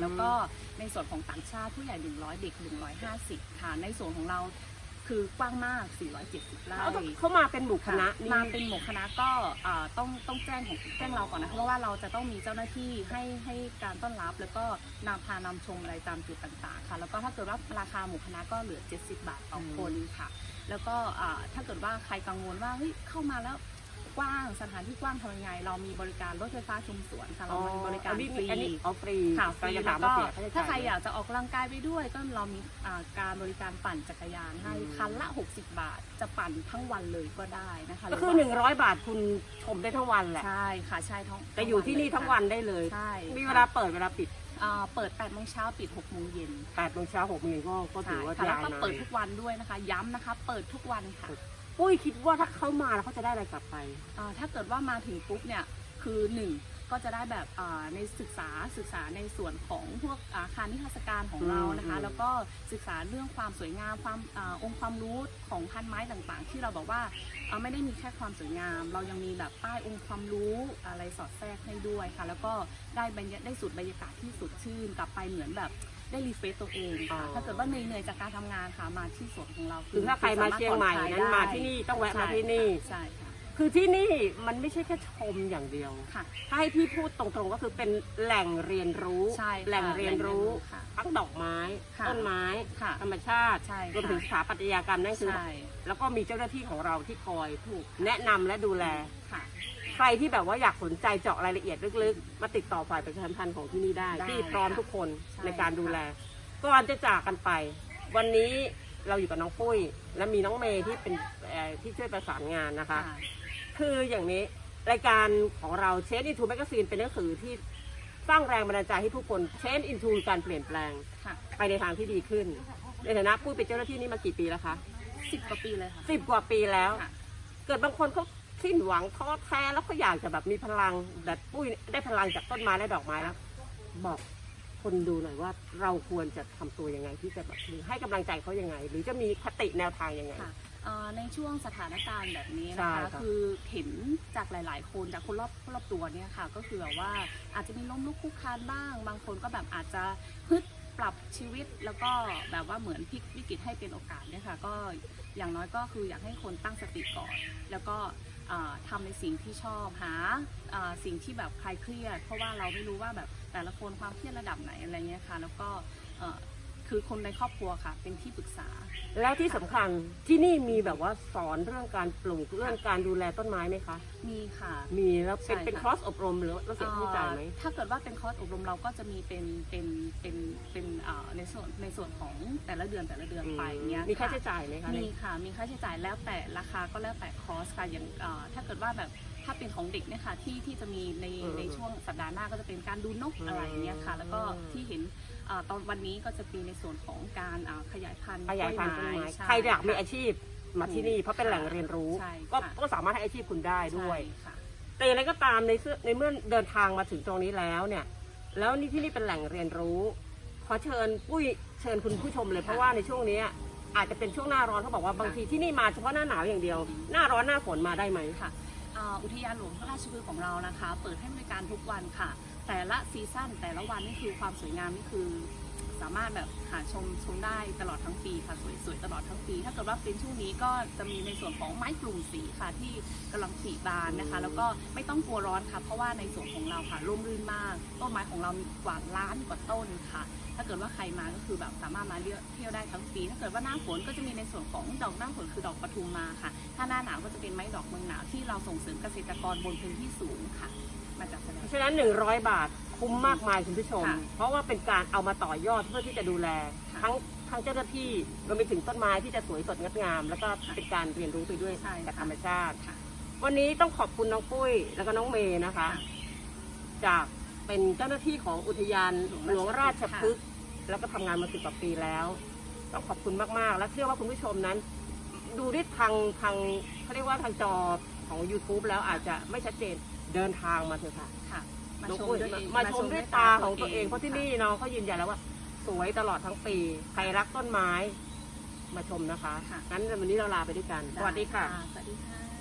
แล้วก็ในส่วนของต่างชาติผู้ใหญ่ 100 เด็ก 150 ค่ะ ในส่วนของเราคือกว้างมาก 470ไร่เขาเขามาเป็นหมู่คณะนี่มาเป็นหมู่คณะก็อ่าต้องต้องแจ้งของแจ้งเราก่อนนะคะเพราะว่าเราจะต้องมีเจ้าหน้าที่ให้ให้การต้อนรับ แล้วก็นำพานำชมอะไรตามจุดต่างๆ ค่ะ แล้วก็ถ้าเกิดว่าราคาหมู่คณะก็เหลือ 70 บาทต่อคนค่ะ แล้วก็อ่าถ้าเกิดว่าใครกังวลว่าเฮ้ยเข้ามาแล้ว กว้างสถานที่กว้างทำยังไง เรามีบริการรถไฟฟ้าชมสวนค่ะเรามีบริการอันนี้ฟรีอันนี้เอาฟรีค่ะฟรีจะแล้ถามวก็ว่าเสียค่ใช้จ่ถ้าใครอยากจะออกกำลังกายไปด้วย ก็เรามีอ่าการบริการปั่นจักรยานให้คันละ 60 บาท จะปั่นทั้งวันเลยก็ได้นะคะก็คือหรืว่า100 บาทคุณชมได้ทั้งวันแหละใช่ค่ะใช่ทั้งแต่อยู่ที่นี่ทั้งวันได้เลยใช่มีเวลาเปิดเวลาปิดอ่าเปิด8โมงเช้าปิด6โมงเย็น8โมงเช้า6โมงเย็นก็ก็ถือว่าค่ะแล้วยาวก็นาเปิดนทุกวันด้วยนะคะ ย้ำนะคะ เปิดทุกวันค่ะ ปุ้ยคิดว่าถ้าเขามาแล้วเขาจะได้อะไรกลับไปอ่าถ้าเกิดว่ามาถึงปุ๊บเนี่ยคือหนึ่งก็จะได้แบบอ่าในศึกษาศึกษาในส่วนของพวกอาคารนิทรรศการของเรานะคะ อืม แล้วก็ศึกษาเรื่องความสวยงามความอาองค์ความรู้ของพันไม้ต่างๆ ที่เราบอกว่าเอ่อไม่ได้มีแค่ความสวยงาม เรายังมีแบบป้ายองค์ความรู้อะไรสอดแทรกให้ด้วยค่ะ แล้วก็ได้บรรยาได้สูตรบรรยากาศที่สดชื่นกลับไปเหมือนแบบ ได้รีเฟรชตัวเองค่ะอ๋อ ถ้าเกิดว่าเหนื่อยๆจากการทำงานค่ะมาที่สวนของเราคือถ้าใครมาเชียงใหม่นั้นมาที่นี่ต้องแวะมาที่นี่ ใช่ค่ะคือที่นี่มันไม่ใช่แค่ชมอย่างเดียว ค่ะ ถ้าให้พี่พูดตรงๆก็คือเป็นแหล่งเรียนรู้ ใช่ค่ะแหล่งเรียนรู้ค่ะ ทั้งดอกไม้ ค่ะต้นไม้ ค่ะธรรมชาติใช่ค่ะรวมถึงสถาปัตยกรรมนั่นคือ ใช่แล้วก็มีเจ้าหน้าที่ของเราที่คอยถูกแนะนำและดูแล ค่ะ ใครที่แบบว่าอยากสนใจเจาะรายละเอียดลึกๆ มาติดต่อฝ่ายประชาสัมพันธ์ของที่นี่ได้ ได้ที่พร้อมค่ะทุกคนใช่ ในการดูแล ก่อนจะจากกันไป วันนี้เราอยู่กับน้องปุ้ย และมีน้องเมย์ที่เป็นเอ่อที่ช่วยประสานงานนะคะค่ะคืออย่างนี้รายการของเราเชนอินทูแมกซีนเป็นหนังสือที่สร้างแรงบันดาลใจให้ผู้คนเชนอินทูการเปลี่ยนแปลง ค่ะไปในทางที่ดีขึ้น ในฐานะปุ้ยเป็นเจ้าหน้าที่นี่มากี่ปีแล้วคะสิบกว่าปีเลยค่ะ สิบกว่าปีแล้ว ค่ะ เกิดบางคนเขา สิ้นหวังท้อแท้แล้วเขาอยากจะแบบมีพลังแบบปุ้ยได้พลังจากต้นไม้และดอกไม้แล้วบอกคนดูหน่อยว่าเราควรจะทำตัวยังไงที่จะแบบให้กำลังใจเขายังไง หรือจะมีคติแนวทางยังไง ค่ะเอ่อในช่วงสถานการณ์แบบนี้ใช่นะคะครับคือเห็นจากหลาย ๆ คนจากคนรอบรอบตัวเนี่ยค่ะ ก็คือแบบว่าอาจจะมีล้มลุกคลุกคลานบ้าง บางคนก็แบบอาจจะพึดปรับชีวิตแล้วก็แบบว่าเหมือนพลิกวิกฤตให้เป็นโอกาสเนี่ยค่ะ ก็อย่างน้อยก็คืออยากให้คนตั้งสติก่อน แล้วก็เอ่อ ทำในสิ่งที่ชอบหาสิ่งที่แบบคลายเครียด เพราะว่าเราไม่รู้ว่าแบบแต่ละคนความเครียดระดับไหนอะไรเงี้ยค่ะ แล้วก็คือคนในครอบครัวค่ะ เป็นที่ปรึกษา แล้วที่สำคัญที่นี่มีแบบว่าสอนเรื่องการปลูกเรื่องการดูแลต้นไม้ไหมคะ มีค่ะ มีแล้วเป็นใช่เป็นค่ะ คอร์สอบรมหรือเราเสียค่าใช้จ่ายไหม เอ่อถ้าเกิดว่าเป็นคอร์สอบรมเราก็จะมีเป็นเป็นเป็นเป็นเอ่อในส่วนในส่วนของแต่ละเดือนแต่ละเดือนไปเนี้ยมีค่าะใช้จ่ายไหมคะมีค่ะมีค่าใช้จ่ายแล้วแต่ราคาก็แล้วแต่คอร์สค่ะอย่างเอ่อถ้าเกิดว่าแบบถ้าเป็นของเด็กเนี่ยค่ะที่ที่จะมีในอืมในช่วงสัปดาห์หน้าก็จะเป็นการดูนกอืมอะไรเงี้ยค่ะ แล้วก็อืมที่เห็นเอ่อ ตอนวันนี้ก็จะมีในส่วนของการเอ่อขยายพันธุ์ขยายพันธุ์ต้นไม้ใช่ใครอยากมีค่ะอาชีพมาที่นี่เพราะเป็นแหล่งเรียนรู้ใช่ก็ค่ะก็สามารถให้อาชีพคุณได้ด้วยใช่ค่ะแต่อย่างไรก็ตามในเสื้อในเมื่อเดินทางมาถึงตรงนี้แล้วเนี่ย แล้วนี่ที่นี่เป็นแหล่งเรียนรู้ขอเชิญปุ้ยเชิญคุณผู้ชมเลยเพราะว่าในช่วงนี้อาจจะเป็นช่วงหน้าร้อนเขาบอกว่าบางทีที่นี่มาเฉพาะหน้าหนาวอย่างเดียว หน้าร้อนหน้าฝนมาได้ไหมค่ะอ่าอุทยานหลวงพระราชพฤกษ์ของเรานะคะ เปิดให้บริการทุกวันค่ะ แต่ละซีซั่นแต่ละวันนี่คือความสวยงามนี่คือ สามารถแบบหาชมชมได้ตลอดทั้งปีค่ะสวยๆตลอดทั้งปี ถ้าเกิดว่าเป็นช่วงนี้ก็จะมีในส่วนของไม้กลุ่มสีค่ะที่กำลังผลิบานนะคะ แล้วก็ไม่ต้องกลัวร้อนค่ะ เพราะว่าในส่วนของเราค่ะร่มรื่นมากต้นไม้ของเรามีกว่าล้านกว่าต้นค่ะ ถ้าเกิดว่าใครมาก็คือแบบสามารถมาเที่ยวเที่ยวได้ทั้งปี ถ้าเกิดว่าหน้าฝนก็จะมีในส่วนของดอกหน้าฝนคือดอกปทุมมาค่ะ ถ้าหน้าหนาวก็จะเป็นไม้ดอกเมืองหนาวที่เราส่งเสริมเกษตรกรบนพื้นที่สูงค่ะ มาจากแสดเพง ราะฉะนั้น 100 บาทคุ้มมากมายคุณผู้ชม ค่ะเพราะว่าเป็นการเอามาต่อยอดเพื่อที่จะดูแล ค่ะทั้งทั้งเจ้าหน้าที่รวมไปถึงต้นไม้ที่จะสวยสดงดงาม แล้วก็เป็นการเรียนรู้ไปด้วยใช่ค่ะกับธรรมชาติ ค่ะ วันนี้ต้องขอบคุณน้องปุ้ยแล้วก็น้องเมย์นะคะ จากเป็นเจ้าหน้าที่ของอุทยานหลวงราชพฤกษ์แล้วก็ทำงานมาสิบกว่าปีแล้ว ต้องขอบคุณมาก ๆ และเชื่อว่าคุณผู้ชมนั้น ดูด้วยทางทางเขาเรียกว่าทางจอของ YouTube แล้วอาจจะไม่ชัดเจน เดินทางมาเถอะค่ะค่ะ มาน้องชมปุ้ยด้วยเองมาชมด้วยตาของตัวเองเพราะที่นี่น้องเขายืนยันแล้วว่า สวยตลอดทั้งปี ใครรักต้นไม้ มาชมนะคะ ค่ะงั้นวันนี้เราลาไปด้วยกัน สวัสดีค่ะ สวัสดีค่ะ